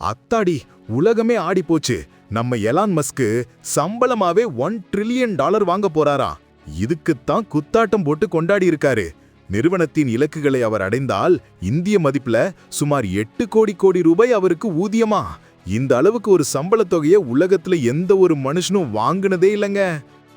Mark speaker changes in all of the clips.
Speaker 1: அத்தாடி உலகமே ஆடி போச்சு நம்ம எலான் மஸ்க்கு சம்பளமாவே ஒன் ட்ரில்லியன் டாலர் வாங்க போறாராம் இதுக்குத்தான் குத்தாட்டம் போட்டு கொண்டாடி இருக்காரு. நிறுவனத்தின் இலக்குகளை அவர் அடைந்தால் இந்திய மதிப்புல சுமார் எட்டு கோடி கோடி ரூபாய் அவருக்கு ஊதியமா? இந்த அளவுக்கு ஒரு சம்பள தொகையை உலகத்துல எந்த ஒரு மனுஷனும் வாங்கினதே இல்லைங்க.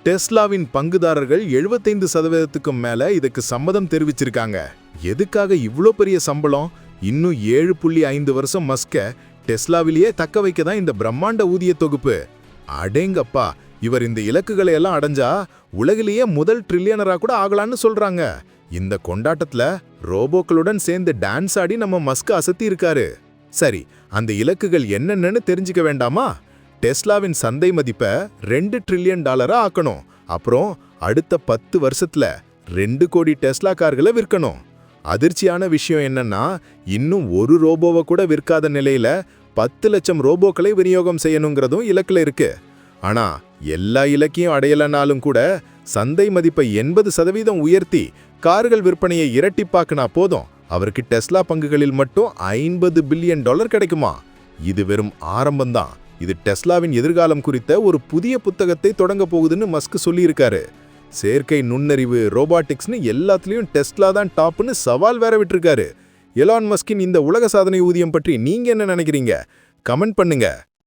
Speaker 1: டெஸ்லாவின் பங்குதாரர்கள் 75% சதவீதத்துக்கும் மேல இதுக்கு சம்மதம் தெரிவிச்சிருக்காங்க. எதுக்காக இவ்வளோ பெரிய சம்பளம்? இன்னும் ஏழு புள்ளி ஐந்து வருஷம் மஸ்க டெஸ்லாவிலேயே தக்க வைக்க தான் இந்த பிரம்மாண்ட ஊதிய தொகுப்பு. அடேங்கப்பா இவர் இந்த இலக்குகளை எல்லாம் அடைஞ்சா உலகிலேயே முதல் ட்ரில்லியனரா கூட ஆகலான்னு சொல்றாங்க. இந்த கொண்டாட்டத்துல ரோபோக்களுடன் சேர்ந்து டான்ஸ் ஆடி நம்ம மஸ்க அசத்தி இருக்காரு. சரி அந்த இலக்குகள் என்னென்னு தெரிஞ்சுக்க வேண்டாமா? டெஸ்லாவின் சந்தை மதிப்பை ரெண்டு ட்ரில்லியன் டாலரா ஆக்கணும். அப்புறம் அடுத்த பத்து வருஷத்துல ரெண்டு கோடி டெஸ்லா கார்களை விற்கணும். அதிர்ச்சியான விஷயம் என்னன்னா இன்னும் ஒரு ரோபோவை கூட விற்காத நிலையில பத்து லட்சம் ரோபோக்களை விநியோகம் செய்யணுங்கிறதும் இலக்கில் இருக்கு. ஆனா எல்லா இலக்கையும் அடையலனாலும் கூட சந்தை மதிப்பை எண்பது சதவீதம் உயர்த்தி கார்கள் விற்பனையை இரட்டிப்பாக்குனா போதும். அவருக்கு டெஸ்லா பங்குகளில் மட்டும் ஐம்பது பில்லியன் டாலர் கிடைக்குமா? இது வெறும் ஆரம்பம்தான். இது டெஸ்லாவின் எதிர்காலம் குறித்த ஒரு புதிய புத்தகத்தை தொடங்க போகுதுன்னு மஸ்க் சொல்லியிருக்காரு. செயற்கை நுண்ணறிவு ரோபாட்டிக்ஸ்னு எல்லாத்துலேயும் டெஸ்லா தான் டாப்னு சவால் வேற விட்டிருக்காரு. எலான் மஸ்கின் இந்த உலக சாதனை ஊதியம் பற்றி நீங்க என்ன நினைக்கிறீங்க? கமெண்ட் பண்ணுங்க.